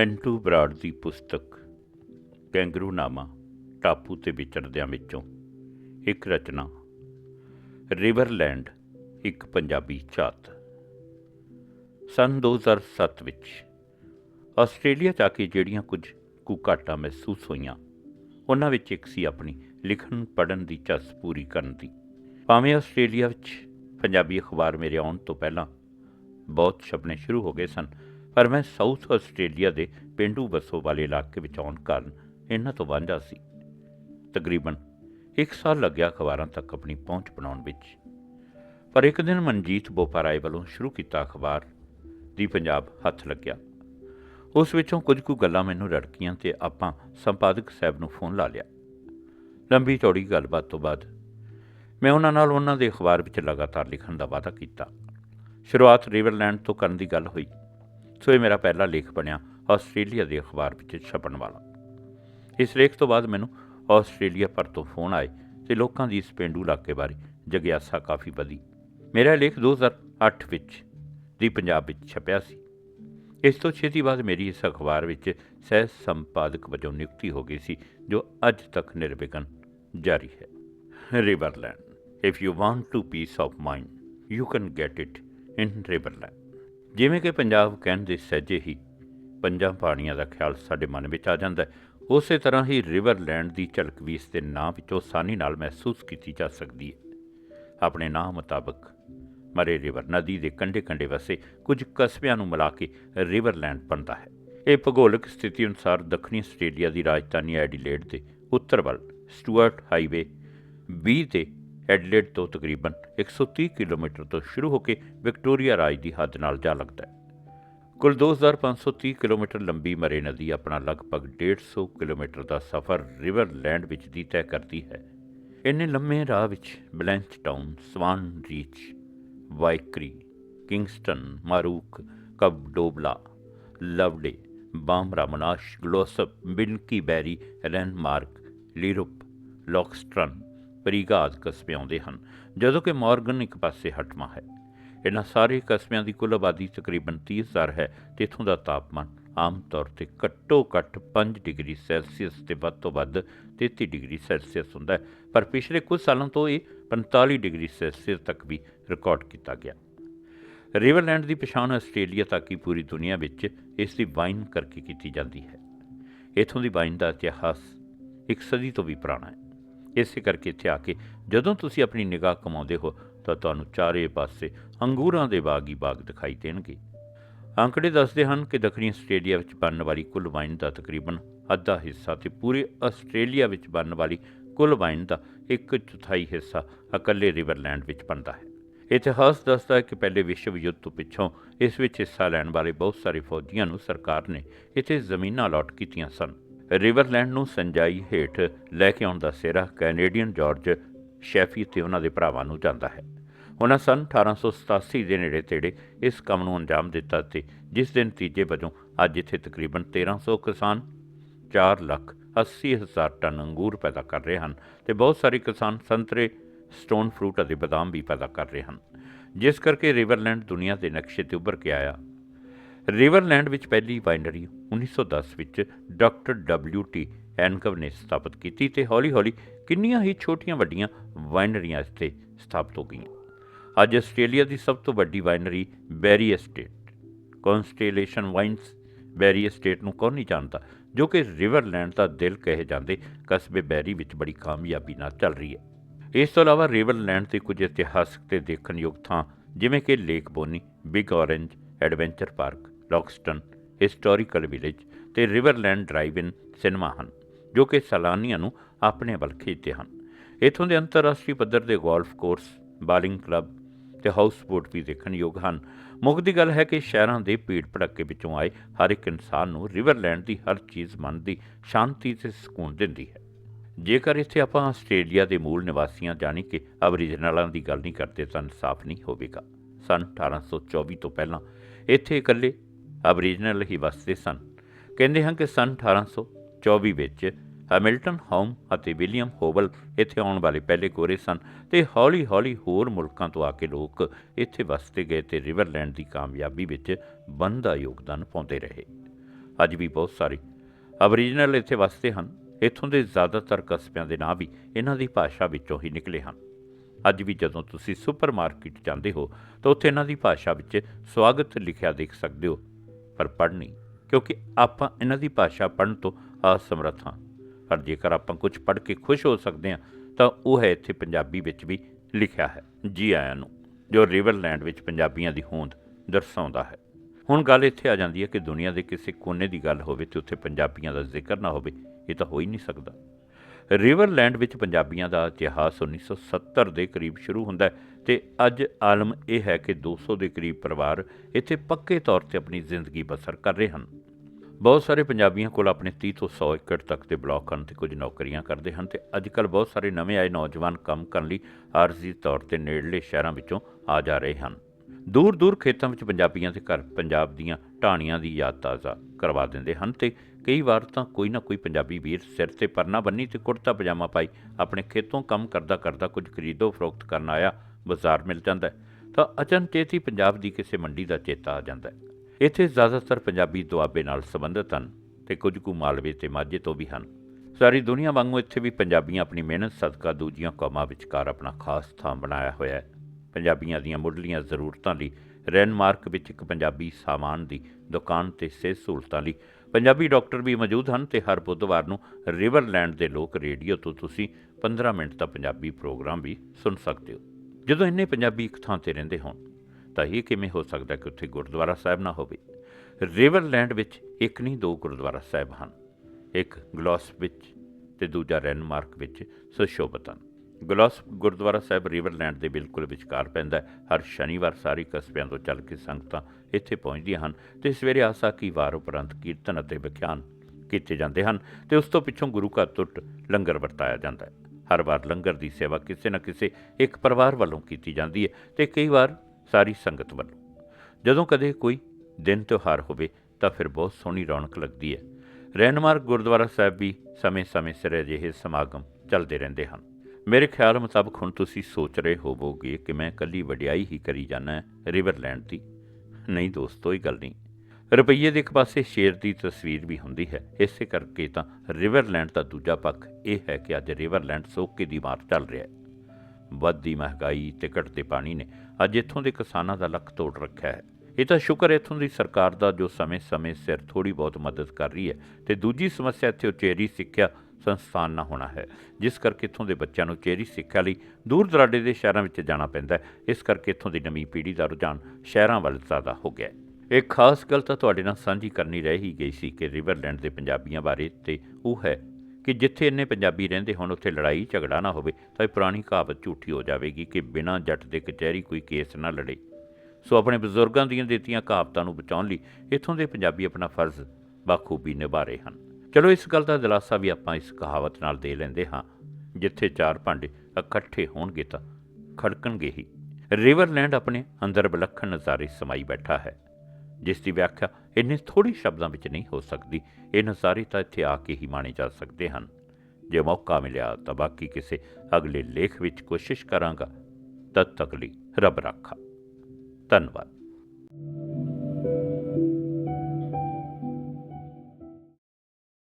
ਮੈਂਟੂ ਬਰਾੜ ਦੀ ਪੁਸਤਕ ਕੈਂਗਰੂ ਨਾਮਾ ਟਾਪੂ ਤੇ ਵਿਚਰਦਿਆਂ ਵਿੱਚੋਂ ਇੱਕ ਰਚਨਾ, ਰਿਵਰਲੈਂਡ, ਇੱਕ ਪੰਜਾਬੀ ਝਾਤ ਸਨ 2007 ਵਿੱਚ ਆਸਟ੍ਰੇਲੀਆ ਜਾ ਕੇ ਜਿਹੜੀਆਂ ਕੁਝ ਕੁ ਘਾਟਾਂ ਮਹਿਸੂਸ ਹੋਈਆਂ, ਉਹਨਾਂ ਵਿੱਚ ਇੱਕ ਸੀ ਆਪਣੀ ਲਿਖਣ, ਪੜ੍ਹਨ ਦੀ ਚੱਸ ਪੂਰੀ ਕਰਨ ਦੀ। ਭਾਵੇਂ ਆਸਟ੍ਰੇਲੀਆ ਵਿੱਚ ਪੰਜਾਬੀ ਅਖਬਾਰ ਮੇਰੇ ਆਉਣ ਤੋਂ ਪਹਿਲਾਂ ਬਹੁਤ ਛਪਣੇ ਸ਼ੁਰੂ ਹੋ ਗਏ ਸਨ ਪਰ ਮੈਂ ਸਾਊਥ ਆਸਟ੍ਰੇਲੀਆ ਦੇ ਪਿੰਡੂ ਬਸੋ ਵਾਲੇ ਇਲਾਕੇ ਵਿੱਚ ਆਉਣ ਕਾਰਨ ਇਹਨਾਂ ਤੋਂ ਵਾਂਝਾ ਸੀ। ਤਕਰੀਬਨ 1 ਸਾਲ ਲੱਗਿਆ ਅਖਬਾਰਾਂ ਤੱਕ ਆਪਣੀ ਪਹੁੰਚ ਬਣਾਉਣ ਵਿੱਚ। ਪਰ ਇੱਕ ਦਿਨ ਮਨਜੀਤ ਬੋਪਾਰਾਏ ਵੱਲੋਂ ਸ਼ੁਰੂ ਕੀਤਾ ਅਖਬਾਰ ਦੀ ਪੰਜਾਬ ਹੱਥ ਲੱਗਿਆ। ਉਸ ਵਿੱਚੋਂ ਕੁਝ ਕੁ ਗੱਲਾਂ ਮੈਨੂੰ ਰੜਕੀਆਂ ਤੇ ਆਪਾਂ ਸੰਪਾਦਕ ਸਾਹਿਬ ਨੂੰ ਫੋਨ ਲਾ ਲਿਆ। ਲੰਬੀ ਚੌੜੀ ਗੱਲਬਾਤ ਤੋਂ ਬਾਅਦ ਮੈਂ ਉਹਨਾਂ ਨਾਲ ਉਹਨਾਂ ਦੇ ਅਖਬਾਰ ਵਿੱਚ ਲਗਾਤਾਰ ਲਿਖਣ ਦਾ ਵਾਅਦਾ ਕੀਤਾ। ਸ਼ੁਰੂਆਤ ਰਿਵਰਲੈਂਡ ਤੋਂ ਕਰਨ ਦੀ ਗੱਲ ਹੋਈ। ਸੋ ਇਹ ਮੇਰਾ ਪਹਿਲਾ ਲੇਖ ਬਣਿਆ ਆਸਟ੍ਰੇਲੀਆ ਦੇ ਅਖਬਾਰ ਵਿੱਚ ਛਪਣ ਵਾਲਾ। ਇਸ ਲੇਖ ਤੋਂ ਬਾਅਦ ਮੈਨੂੰ ਆਸਟ੍ਰੇਲੀਆ ਪਰ ਤੋਂ ਫੋਨ ਆਏ ਤੇ ਲੋਕਾਂ ਦੀ ਇਸ ਪਿੰਡੂ ਇਲਾਕੇ ਬਾਰੇ ਜਗਿਆਸਾ ਕਾਫੀ ਵਧੀ। ਮੇਰਾ ਲੇਖ 2008 ਵਿੱਚ ਦੀ ਪੰਜਾਬ ਵਿੱਚ ਛਪਿਆ ਸੀ। ਇਸ ਤੋਂ ਛੇਤੀ ਬਾਅਦ ਮੇਰੀ ਇਸ ਅਖਬਾਰ ਵਿੱਚ ਸਹਿ ਸੰਪਾਦਕ ਵਜੋਂ ਨਿਯੁਕਤੀ ਹੋ ਗਈ ਸੀ, ਜੋ ਅੱਜ ਤੱਕ ਨਿਰਵਿਘਨ ਜਾਰੀ ਹੈ। Riverland if you want to peace of mind you can get it in Riverland ਜਿਵੇਂ ਕਿ ਪੰਜਾਬ ਕਹਿਣ ਦੇ ਸਹਿਜੇ ਹੀ ਪੰਜਾਂ ਪਾਣੀਆਂ ਦਾ ਖਿਆਲ ਸਾਡੇ ਮਨ ਵਿੱਚ ਆ ਜਾਂਦਾ ਹੈ, ਉਸੇ ਤਰ੍ਹਾਂ ਹੀ ਰਿਵਰਲੈਂਡ ਦੀ ਝਲਕ ਵੀ ਇਸ ਦੇ ਨਾਂ ਵਿੱਚੋਂ ਆਸਾਨੀ ਨਾਲ ਮਹਿਸੂਸ ਕੀਤੀ ਜਾ ਸਕਦੀ ਹੈ। ਆਪਣੇ ਨਾਂ ਮੁਤਾਬਕ ਮਰੇ ਰਿਵਰ ਨਦੀ ਦੇ ਕੰਢੇ-ਕੰਢੇ ਵਸੇ ਕੁਝ ਕਸਬਿਆਂ ਨੂੰ ਮਿਲਾ ਕੇ ਰਿਵਰਲੈਂਡ ਬਣਦਾ ਹੈ। ਇਹ ਭੂਗੋਲਿਕ ਸਥਿਤੀ ਅਨੁਸਾਰ ਦੱਖਣੀ ਆਸਟ੍ਰੇਲੀਆ ਦੀ ਰਾਜਧਾਨੀ ਐਡੀਲੇਡ ਦੇ ਉੱਤਰ ਵੱਲ ਸਟੂਅਰਟ ਹਾਈਵੇ 20 ਤੇ ਐਡੀਲੇਡ ਤੋਂ ਤਕਰੀਬਨ 130 ਕਿਲੋਮੀਟਰ ਤੋਂ ਸ਼ੁਰੂ ਹੋ ਕੇ ਵਿਕਟੋਰੀਆ ਰਾਜ ਦੀ ਹੱਦ ਨਾਲ ਜਾ ਲੱਗਦਾ ਹੈ। ਕੁੱਲ 2530 ਕਿਲੋਮੀਟਰ ਲੰਬੀ ਮਰੇ ਨਦੀ ਆਪਣਾ ਲਗਭਗ 150 ਕਿਲੋਮੀਟਰ ਦਾ ਸਫ਼ਰ ਰਿਵਰਲੈਂਡ ਵਿੱਚ ਦੀ ਤੈਅ ਕਰਦੀ ਹੈ। ਇੰਨੇ ਲੰਮੇ ਰਾਹ ਵਿੱਚ Blanchetown, Swan Reach Waikerie Kingston, Moorook Cobdogla Loveday Barmera Monash, Glossop Winkie Berri, Renmark, Lyrup, Loxton ਪਰੀਗਾਦ ਕਸਬੇ ਆਉਂਦੇ ਹਨ, ਜਦੋਂ ਕਿ ਮਾਰਗਨ ਇੱਕ ਪਾਸੇ ਹਟਵਾ ਹੈ। ਇਹਨਾਂ ਸਾਰੇ ਕਸਬਿਆਂ ਦੀ ਕੁੱਲ ਆਬਾਦੀ ਤਕਰੀਬਨ 30000 ਹੈ ਤੇ ਇਥੋਂ ਦਾ ਤਾਪਮਾਨ ਆਮ ਤੌਰ ਤੇ ਘੱਟੋ ਘੱਟ 5 ਡਿਗਰੀ ਸੈਲਸੀਅਸ ਤੇ ਵੱਧ ਤੋਂ ਵੱਧ 33 ਡਿਗਰੀ ਸੈਲਸੀਅਸ ਹੁੰਦਾ ਹੈ, ਪਰ ਪਿਛਲੇ ਕੁਝ ਸਾਲਾਂ ਤੋਂ ਇਹ 45 ਡਿਗਰੀ ਸੈਲਸੀਅਸ ਤੱਕ ਵੀ ਰਿਕਾਰਡ ਕੀਤਾ ਗਿਆ। ਰਿਵਰਲੈਂਡ ਦੀ ਪਛਾਣ ਆਸਟ੍ਰੇਲੀਆ ਤੱਕ ਹੀ ਪੂਰੀ ਦੁਨੀਆ ਵਿੱਚ ਇਸ ਦੀ ਵਾਈਨ ਕਰਕੇ ਕੀਤੀ ਜਾਂਦੀ ਹੈ। ਇਥੋਂ ਦੀ ਵਾਈਨ ਦਾ ਇਤਿਹਾਸ ਇੱਕ ਸਦੀ ਤੋਂ ਵੀ ਪੁਰਾਣਾ ਹੈ। ਇਸੇ ਕਰਕੇ ਇੱਥੇ ਆ ਕੇ ਜਦੋਂ ਤੁਸੀਂ ਆਪਣੀ ਨਿਗਾਹ ਕਮਾਉਂਦੇ ਹੋ, ਤਾਂ ਤੁਹਾਨੂੰ ਚਾਰੇ ਪਾਸੇ ਅੰਗੂਰਾਂ ਦੇ ਬਾਗ ਹੀ ਬਾਗ ਦਿਖਾਈ ਦੇਣਗੇ। ਅੰਕੜੇ ਦੱਸਦੇ ਹਨ ਕਿ ਦੱਖਣੀ ਆਸਟ੍ਰੇਲੀਆ ਵਿੱਚ ਬਣਨ ਵਾਲੀ ਕੁੱਲ ਵਾਈਨ ਦਾ ਤਕਰੀਬਨ ਅੱਧਾ ਹਿੱਸਾ ਤੇ ਪੂਰੇ ਆਸਟ੍ਰੇਲੀਆ ਵਿੱਚ ਬਣਨ ਵਾਲੀ ਕੁੱਲ ਵਾਈਨ ਦਾ ਇੱਕ ਚੌਥਾਈ ਹਿੱਸਾ ਇਕੱਲੇ ਰਿਵਰਲੈਂਡ ਵਿੱਚ ਬਣਦਾ ਹੈ। ਇਤਿਹਾਸ ਦੱਸਦਾ ਹੈ ਕਿ ਪਹਿਲੇ ਵਿਸ਼ਵ ਯੁੱਧ ਤੋਂ ਪਿੱਛੋਂ ਇਸ ਵਿੱਚ ਹਿੱਸਾ ਲੈਣ ਵਾਲੇ ਬਹੁਤ ਸਾਰੇ ਫੌਜੀਆਂ ਨੂੰ ਸਰਕਾਰ ਨੇ ਇੱਥੇ ਜ਼ਮੀਨਾਂ ਅਲਾਟ ਕੀਤੀਆਂ ਸਨ। ਰਿਵਰਲੈਂਡ ਨੂੰ ਸੰਜਾਈ ਹੇਠ ਲੈ ਕੇ ਆਉਣ ਦਾ ਸਿਹਰਾ ਕੈਨੇਡੀਅਨ ਜਾਰਜ ਸ਼ੈਫੀ ਤੇ ਉਹਨਾਂ ਦੇ ਭਰਾਵਾਂ ਨੂੰ ਜਾਂਦਾ ਹੈ। ਉਹਨਾਂ ਸਨ 1887 ਦੇ ਨੇੜੇ ਤੇੜੇ ਇਸ ਕੰਮ ਨੂੰ ਅੰਜਾਮ ਦਿੱਤਾ ਤੇ ਜਿਸ ਦੇ ਨਤੀਜੇ ਵਜੋਂ ਅੱਜ ਇੱਥੇ ਤਕਰੀਬਨ 1300 ਕਿਸਾਨ 4 ਲੱਖ 80 ਹਜ਼ਾਰ ਟਨ ਅੰਗੂਰ ਪੈਦਾ ਕਰ ਰਹੇ ਹਨ ਤੇ ਬਹੁਤ ਸਾਰੇ ਕਿਸਾਨ ਸੰਤਰੇ, ਸਟੋਨ ਫਰੂਟ ਅਤੇ ਬਦਾਮ ਵੀ ਪੈਦਾ ਕਰ ਰਹੇ ਹਨ। ਜਿਸ ਕਰਕੇ ਰਿਵਰਲੈਂਡ ਦੁਨੀਆ ਦੇ ਨਕਸ਼ੇ ਤੇ ਉੱਭਰ ਕੇ ਆਇਆ। ਰਿਵਰਲੈਂਡ ਵਿੱਚ ਪਹਿਲੀ ਵਾਈਨਰੀ 1910 ਵਿੱਚ ਡਾਕਟਰ ਡਬਲਯੂ ਟੀ ਐਨਕਵ ਨੇ ਸਥਾਪਿਤ ਕੀਤੀ ਤੇ ਹੌਲੀ-ਹੌਲੀ ਕਿੰਨੀਆਂ ਹੀ ਛੋਟੀਆਂ ਵੱਡੀਆਂ ਵਾਈਨਰੀਆਂ ਇੱਥੇ ਸਥਾਪਿਤ ਹੋ ਗਈਆਂ। ਅੱਜ ਆਸਟ੍ਰੇਲੀਆ ਦੀ ਸਭ ਤੋਂ ਵੱਡੀ winery Berri Estate, Constellation Wines Berri Estate ਨੂੰ ਕੌਣ ਨਹੀਂ ਜਾਣਦਾ, ਜੋ ਕਿ ਰਿਵਰਲੈਂਡ ਦਾ ਦਿਲ ਕਹੇ ਜਾਂਦੇ ਕਸਬੇ ਬੈਰੀ ਵਿੱਚ ਬੜੀ ਕਾਮਯਾਬੀ ਨਾਲ ਚੱਲ ਰਹੀ ਹੈ। ਇਸ ਤੋਂ ਇਲਾਵਾ ਰਿਵਰਲੈਂਡ ਦੇ ਕੁਝ ਇਤਿਹਾਸਕ ਤੇ ਦੇਖਣਯੋਗ ਥਾਂ ਜਿਵੇਂ ਕਿ Lake Bonney, Big Orange, Adventure Park Loxton Historical Village ਤੇ ਰਿਵਰਲੈਂਡ ਡਰਾਈਵ ਇਨ ਸਿਨੇਮਾ ਹਨ, ਜੋ ਕਿ ਸੈਲਾਨੀਆਂ ਨੂੰ ਆਪਣੇ ਵੱਲ ਖਿੱਚਦੇ ਹਨ। ਇਥੋਂ ਦੇ ਅੰਤਰਰਾਸ਼ਟਰੀ ਪੱਧਰ ਦੇ ਗੋਲਫ ਕੋਰਸ, ਬਾਲਿੰਗ ਕਲੱਬ ਤੇ ਹਾਊਸ ਬੋਟ ਵੀ ਦੇਖਣਯੋਗ ਹਨ। ਮੁੱਖ ਦੀ ਗੱਲ ਹੈ ਕਿ ਸ਼ਹਿਰਾਂ ਦੇ ਭੀੜ ਭੜੱਕੇ ਵਿੱਚੋਂ ਆਏ ਹਰ ਇੱਕ ਇਨਸਾਨ ਨੂੰ ਰਿਵਰਲੈਂਡ ਦੀ ਹਰ ਚੀਜ਼ ਮਨ ਦੀ ਸ਼ਾਂਤੀ ਤੇ ਸਕੂਨ ਦਿੰਦੀ ਹੈ। ਜੇਕਰ ਇੱਥੇ ਆਪਾਂ ਆਸਟ੍ਰੇਲੀਆ ਦੇ ਮੂਲ ਨਿਵਾਸੀਆਂ ਜਾਨੀ ਕਿ ਅਬਰੀਜਨਲਾਂ ਦੀ ਗੱਲ ਨਹੀਂ ਕਰਦੇ ਤਾਂ ਇਨਸਾਫ ਨਹੀਂ ਹੋਵੇਗਾ। ਸਨ 1824 ਤੋਂ ਪਹਿਲਾਂ ਇੱਥੇ ਇਕੱਲੇ ਅਬਰੀਜਨਲ ਹੀ ਵਸਦੇ ਸਨ। ਕਹਿੰਦੇ ਹਨ ਕਿ ਸਨ 1824 ਵਿੱਚ ਹੈਮਿਲਟਨ ਹੋਮ ਅਤੇ ਵਿਲੀਅਮ ਹੋਵਲ ਇੱਥੇ ਆਉਣ ਵਾਲੇ ਪਹਿਲੇ ਗੋਰੇ ਸਨ ਤੇ ਹੌਲੀ-ਹੌਲੀ ਹੋਰ ਮੁਲਕਾਂ ਤੋਂ ਆ ਕੇ ਲੋਕ ਇੱਥੇ ਵਸਦੇ ਗਏ ਤੇ ਰਿਵਰਲੈਂਡ ਦੀ ਕਾਮਯਾਬੀ ਵਿੱਚ ਬੰਦਾ ਯੋਗਦਾਨ ਪਾਉਂਦੇ ਰਹੇ। ਅੱਜ ਵੀ ਬਹੁਤ ਸਾਰੇ ਅਬਰੀਜਨਲ ਇੱਥੇ ਵਸਦੇ ਹਨ। ਇੱਥੋਂ ਦੇ ਜ਼ਿਆਦਾਤਰ ਕਸਬਿਆਂ ਦੇ ਨਾਂ ਵੀ ਇਹਨਾਂ ਦੀ ਭਾਸ਼ਾ ਵਿੱਚੋਂ ਹੀ ਨਿਕਲੇ ਹਨ। ਅੱਜ ਵੀ ਜਦੋਂ ਤੁਸੀਂ ਸੁਪਰਮਾਰਕਟ ਜਾਂਦੇ ਹੋ ਤਾਂ ਉੱਥੇ ਇਹਨਾਂ ਦੀ ਭਾਸ਼ਾ ਵਿੱਚ ਸਵਾਗਤ ਲਿਖਿਆ ਦੇਖ ਸਕਦੇ ਹੋ। ਪਰ ਪੜ੍ਹ ਨਹੀਂ, ਕਿਉਂਕਿ ਆਪਾਂ ਇਹਨਾਂ ਦੀ ਭਾਸ਼ਾ ਪੜ੍ਹਨ ਤੋਂ ਅਸਮਰੱਥ ਹਾਂ। ਪਰ ਜੇਕਰ ਆਪਾਂ ਕੁਝ ਪੜ੍ਹ ਕੇ ਖੁਸ਼ ਹੋ ਸਕਦੇ ਹਾਂ, ਤਾਂ ਉਹ ਹੈ ਇੱਥੇ ਪੰਜਾਬੀ ਵਿੱਚ ਵੀ ਲਿਖਿਆ ਹੈ, ਜੀ ਆਇਆਂ ਨੂੰ, ਜੋ ਰਿਵਰਲੈਂਡ ਵਿੱਚ ਪੰਜਾਬੀਆਂ ਦੀ ਹੋਂਦ ਦਰਸਾਉਂਦਾ ਹੈ। ਹੁਣ ਗੱਲ ਇੱਥੇ ਆ ਜਾਂਦੀ ਹੈ ਕਿ ਦੁਨੀਆ ਦੇ ਕਿਸੇ ਕੋਨੇ ਦੀ ਗੱਲ ਹੋਵੇ ਤੇ ਉੱਥੇ ਪੰਜਾਬੀਆਂ ਦਾ ਜ਼ਿਕਰ ਨਾ ਹੋਵੇ, ਇਹ ਤਾਂ ਹੋ ਹੀ ਨਹੀਂ ਸਕਦਾ। ਰਿਵਰਲੈਂਡ ਵਿੱਚ ਪੰਜਾਬੀਆਂ ਦਾ ਇਤਿਹਾਸ 1970 ਦੇ ਕਰੀਬ ਸ਼ੁਰੂ ਹੁੰਦਾ ਹੈ ਤੇ ਅੱਜ ਆਲਮ ਇਹ ਹੈ ਕਿ 200 ਦੇ ਕਰੀਬ ਪਰਿਵਾਰ ਇੱਥੇ ਪੱਕੇ ਤੌਰ ਤੇ ਆਪਣੀ ਜ਼ਿੰਦਗੀ ਬਸਰ ਕਰ ਰਹੇ ਹਨ। ਬਹੁਤ ਸਾਰੇ ਪੰਜਾਬੀਆਂ ਕੋਲ ਆਪਣੇ 30 ਤੋਂ 100 ਏਕੜ ਤੱਕ ਦੇ ਬਲਾਕ ਹਨ ਤੇ ਕੁਝ ਨੌਕਰੀਆਂ ਕਰਦੇ ਹਨ ਤੇ ਅੱਜਕੱਲ ਬਹੁਤ ਸਾਰੇ ਨਵੇਂ ਆਏ ਨੌਜਵਾਨ ਕੰਮ ਕਰਨ ਲਈ ਆਰਜ਼ੀ ਤੌਰ ਤੇ ਨੇੜਲੇ ਸ਼ਹਿਰਾਂ ਵਿੱਚੋਂ ਆ ਜਾ ਰਹੇ ਹਨ। ਦੂਰ ਦੂਰ ਖੇਤਾਂ ਵਿੱਚ ਪੰਜਾਬੀਆਂ ਦੇ ਘਰ ਪੰਜਾਬ ਦੀਆਂ ਢਾਣੀਆਂ ਦੀ ਯਾਦ ਤਾਜ਼ਾ ਕਰਵਾ ਦਿੰਦੇ ਹਨ ਤੇ ਕਈ ਵਾਰ ਤਾਂ ਕੋਈ ਨਾ ਕੋਈ ਪੰਜਾਬੀ ਵੀਰ ਸਿਰ ਤੇ ਪਰਨਾ ਬੰਨੀ ਤੇ ਕੁੜਤਾ ਪਜਾਮਾ ਪਾਈ ਆਪਣੇ ਖੇਤੋਂ ਕੰਮ ਕਰਦਾ ਕਰਦਾ ਕੁਝ ਖਰੀਦੋ ਫਰੋਖਤ ਕਰਨ ਆਇਆ ਬਾਜ਼ਾਰ ਮਿਲ ਜਾਂਦਾ ਹੈ, ਤਾਂ ਅਚਨਚੇਤ ਹੀ ਪੰਜਾਬ ਦੀ ਕਿਸੇ ਮੰਡੀ ਦਾ ਚੇਤਾ ਆ ਜਾਂਦਾ ਹੈ। ਇੱਥੇ ਜ਼ਿਆਦਾਤਰ ਪੰਜਾਬੀ ਦੁਆਬੇ ਨਾਲ ਸੰਬੰਧਿਤ ਹਨ ਤੇ ਕੁਝ ਕੁ ਮਾਲਵੇ ਤੇ ਮਾਝੇ ਤੋਂ ਵੀ ਹਨ। ਸਾਰੀ ਦੁਨੀਆ ਵਾਂਗੂ ਇੱਥੇ ਵੀ ਪੰਜਾਬੀਆਂ ਆਪਣੀ ਮਿਹਨਤ, ਸਦਕਾ, ਦੂਜੀਆਂ ਕੌਮਾਂ ਵਿਚਕਾਰ ਆਪਣਾ ਖਾਸ ਥਾਂ ਬਣਾਇਆ ਹੋਇਆ ਹੈ। ਪੰਜਾਬੀਆਂ ਦੀਆਂ ਮੁੱਢਲੀਆਂ ਜ਼ਰੂਰਤਾਂ ਲਈ ਰੈਨਮਾਰਕ ਵਿੱਚ ਇੱਕ ਪੰਜਾਬੀ ਸਾਮਾਨ ਦੀ ਦੁਕਾਨ ਤੇ ਸਿਹਤ ਸਹੂਲਤਾਂ ਲਈ ਪੰਜਾਬੀ ਡਾਕਟਰ ਵੀ ਮੌਜੂਦ ਹਨ ਤੇ ਹਰ ਬੁੱਧਵਾਰ ਨੂੰ ਰਿਵਰਲੈਂਡ ਦੇ ਲੋਕ ਰੇਡੀਓ ਤੋਂ ਤੁਸੀਂ 15 ਮਿੰਟ ਦਾ ਪੰਜਾਬੀ ਪ੍ਰੋਗਰਾਮ ਵੀ ਸੁਣ ਸਕਦੇ ਹੋ। ਜਦੋਂ ਇੰਨੇ ਪੰਜਾਬੀ ਇੱਕ ਥਾਂ ਤੇ ਰਹਿੰਦੇ ਹੋਣ, ਤਾਂ ਇਹ ਕਿਵੇਂ ਹੋ ਸਕਦਾ ਕਿ ਉੱਥੇ ਗੁਰਦੁਆਰਾ ਸਾਹਿਬ ਨਾ ਹੋਵੇ? ਰਿਵਰਲੈਂਡ ਵਿੱਚ ਇੱਕ ਨਹੀਂ, ਦੋ ਗੁਰਦੁਆਰਾ ਸਾਹਿਬ ਹਨ। ਇੱਕ ਗਲੋਸ ਵਿੱਚ ਤੇ ਦੂਜਾ ਰੈਨਮਾਰਕ ਵਿੱਚ ਸੁਸ਼ੋਭਿਤ ਹਨ। ਗਲੋਸ ਗੁਰਦੁਆਰਾ ਸਾਹਿਬ ਰਿਵਰਲੈਂਡ ਦੇ ਬਿਲਕੁਲ ਵਿਚਕਾਰ ਪੈਂਦਾ ਹੈ। ਹਰ ਸ਼ਨੀਵਾਰ ਸਾਰੀ ਕਸਬਿਆਂ ਤੋਂ ਚੱਲ ਕੇ ਸੰਗਤਾਂ ਇੱਥੇ ਪਹੁੰਚਦੀਆਂ ਹਨ ਤੇ ਸਵੇਰੇ ਆਸਾ ਕੀ ਵਾਰ ਉਪਰੰਤ ਕੀਰਤਨ ਅਤੇ ਵਿਖਿਆਨ ਕੀਤੇ ਜਾਂਦੇ ਹਨ ਤੇ ਉਸ ਤੋਂ ਪਿੱਛੋਂ ਗੁਰੂ ਘਰ ਟੁੱਟ ਲੰਗਰ ਵਰਤਾਇਆ ਜਾਂਦਾ ਹੈ। ਹਰ ਵਾਰ ਲੰਗਰ ਦੀ ਸੇਵਾ ਕਿਸੇ ਨਾ ਕਿਸੇ ਇੱਕ ਪਰਿਵਾਰ ਵੱਲੋਂ ਕੀਤੀ ਜਾਂਦੀ ਹੈ ਤੇ ਕਈ ਵਾਰ ਸਾਰੀ ਸੰਗਤ ਵੱਲੋਂ। ਜਦੋਂ ਕਦੇ ਕੋਈ ਦਿਨ ਤਿਉਹਾਰ ਹੋਵੇ ਤਾਂ ਫਿਰ ਬਹੁਤ ਸੋਹਣੀ ਰੌਣਕ ਲੱਗਦੀ ਹੈ। ਰੈਨਮਾਰਕ ਗੁਰਦੁਆਰਾ ਸਾਹਿਬ ਵੀ ਸਮੇਂ-ਸਮੇਂ ਸਿਰ ਅਜਿਹੇ ਸਮਾਗਮ ਚੱਲਦੇ ਰਹਿੰਦੇ ਹਨ। ਮੇਰੇ ਖਿਆਲ ਮੁਤਾਬਕ ਹੁਣ ਤੁਸੀਂ ਸੋਚ ਰਹੇ ਹੋਵੋਗੇ ਕਿ ਮੈਂ ਕੱਲੀ ਵਡਿਆਈ ਹੀ ਕਰੀ ਜਾਣਾ ਰਿਵਰਲੈਂਡ ਦੀ। ਨਹੀਂ ਦੋਸਤੋ, ਇਹ ਗੱਲ ਨਹੀਂ। ਰੁਪਈਏ ਦੇ ਇੱਕ ਪਾਸੇ ਸ਼ੇਰ ਦੀ ਤਸਵੀਰ ਵੀ ਹੁੰਦੀ ਹੈ, ਇਸੇ ਕਰਕੇ ਤਾਂ ਰਿਵਰਲੈਂਡ ਦਾ ਦੂਜਾ ਪੱਖ ਇਹ ਹੈ ਕਿ ਅੱਜ ਰਿਵਰਲੈਂਡ ਸੋਕੇ ਦੀ ਮਾਰ ਚੱਲ ਰਿਹਾ ਹੈ। ਵੱਧਦੀ ਮਹਿੰਗਾਈ ਤੇ ਘਟਦੇ ਪਾਣੀ ਨੇ ਅੱਜ ਇੱਥੋਂ ਦੇ ਕਿਸਾਨਾਂ ਦਾ ਲੱਕ ਤੋੜ ਰੱਖਿਆ ਹੈ। ਇਹ ਤਾਂ ਸ਼ੁਕਰ ਇੱਥੋਂ ਦੀ ਸਰਕਾਰ ਦਾ ਜੋ ਸਮੇਂ-ਸਮੇਂ ਸਿਰ ਥੋੜੀ ਬਹੁਤ ਮਦਦ ਕਰ ਰਹੀ ਹੈ ਤੇ ਦੂਜੀ ਸਮੱਸਿਆ ਇੱਥੇ ਉਚੇਰੀ ਸਿੱਖਿਆ ਸੰਸਥਾਨ ਨਾ ਹੋਣਾ ਹੈ, ਜਿਸ ਕਰਕੇ ਇੱਥੋਂ ਦੇ ਬੱਚਿਆਂ ਨੂੰ ਚੇਰੀ ਸਿੱਖਿਆ ਲਈ ਦੂਰ ਦਰਾਡੇ ਦੇ ਸ਼ਹਿਰਾਂ ਵਿੱਚ ਜਾਣਾ ਪੈਂਦਾ ਹੈ। ਇਸ ਕਰਕੇ ਇੱਥੋਂ ਦੀ ਨਵੀਂ ਪੀੜ੍ਹੀ ਦਾ ਰੁਝਾਨ ਸ਼ਹਿਰਾਂ ਵੱਲ ਜ਼ਿਆਦਾ ਹੋ ਗਿਆ ਹੈ। ਇੱਕ ਖਾਸ ਗੱਲ ਤਾਂ ਤੁਹਾਡੇ ਨਾਲ ਸਾਂਝੀ ਕਰਨੀ ਰਹਿ ਹੀ ਗਈ ਸੀ ਕਿ ਰਿਵਰਲੈਂਡ ਦੇ ਪੰਜਾਬੀਆਂ ਬਾਰੇ ਤੇ ਉਹ ਹੈ ਕਿ ਜਿੱਥੇ ਇੰਨੇ ਪੰਜਾਬੀ ਰਹਿੰਦੇ ਹੋਣ, ਉੱਥੇ ਲੜਾਈ ਝਗੜਾ ਨਾ ਹੋਵੇ, ਤਾਂ ਇਹ ਪੁਰਾਣੀ ਕਹਾਵਤ ਝੂਠੀ ਹੋ ਜਾਵੇਗੀ ਕਿ ਬਿਨਾਂ ਜੱਟ ਦੇ ਕਚਹਿਰੀ ਕੋਈ ਕੇਸ ਨਾ ਲੜੇ। ਸੋ ਆਪਣੇ ਬਜ਼ੁਰਗਾਂ ਦੀਆਂ ਦਿੱਤੀਆਂ ਕਹਾਵਤਾਂ ਨੂੰ ਬਚਾਉਣ ਲਈ ਇੱਥੋਂ ਦੇ ਪੰਜਾਬੀ ਆਪਣਾ ਫਰਜ਼ ਬਾਖੂਬੀ ਨਿਭਾ ਰਹੇ ਹਨ। ਚਲੋ, ਇਸ ਗੱਲ ਦਾ ਦਿਲਾਸਾ ਵੀ ਆਪਾਂ ਇਸ ਕਹਾਵਤ ਨਾਲ ਦੇ ਲੈਂਦੇ ਹਾਂ। ਜਿੱਥੇ ਚਾਰ ਭਾਂਡੇ ਇਕੱਠੇ ਹੋਣਗੇ ਤਾਂ ਖੜਕਣਗੇ ਹੀ। ਰਿਵਰਲੈਂਡ ਆਪਣੇ ਅੰਦਰ ਵਿਲੱਖਣ ਨਜ਼ਾਰੇ ਸਮਾਈ ਬੈਠਾ ਹੈ। ਜਿਸ ਦੀ ਵਿਆਖਿਆ ਇੰਨੇ ਥੋੜੀ ਸ਼ਬਦਾਂ ਵਿੱਚ ਨਹੀਂ ਹੋ ਸਕਦੀ। ਇਹ ਨਜ਼ਾਰੇ ਤਾਂ ਇੱਥੇ ਆ ਕੇ ਹੀ ਮਾਣੇ ਜਾ ਸਕਦੇ ਹਨ। ਜੇ ਮੌਕਾ ਮਿਲਿਆ ਤਾਂ ਬਾਕੀ ਕਿਸੇ ਅਗਲੇ ਲੇਖ ਵਿੱਚ ਕੋਸ਼ਿਸ਼ ਕਰਾਂਗਾ। ਤਦ ਤੱਕ ਲਈ ਰੱਬ ਰਾਖਾ। ਧੰਨਵਾਦ।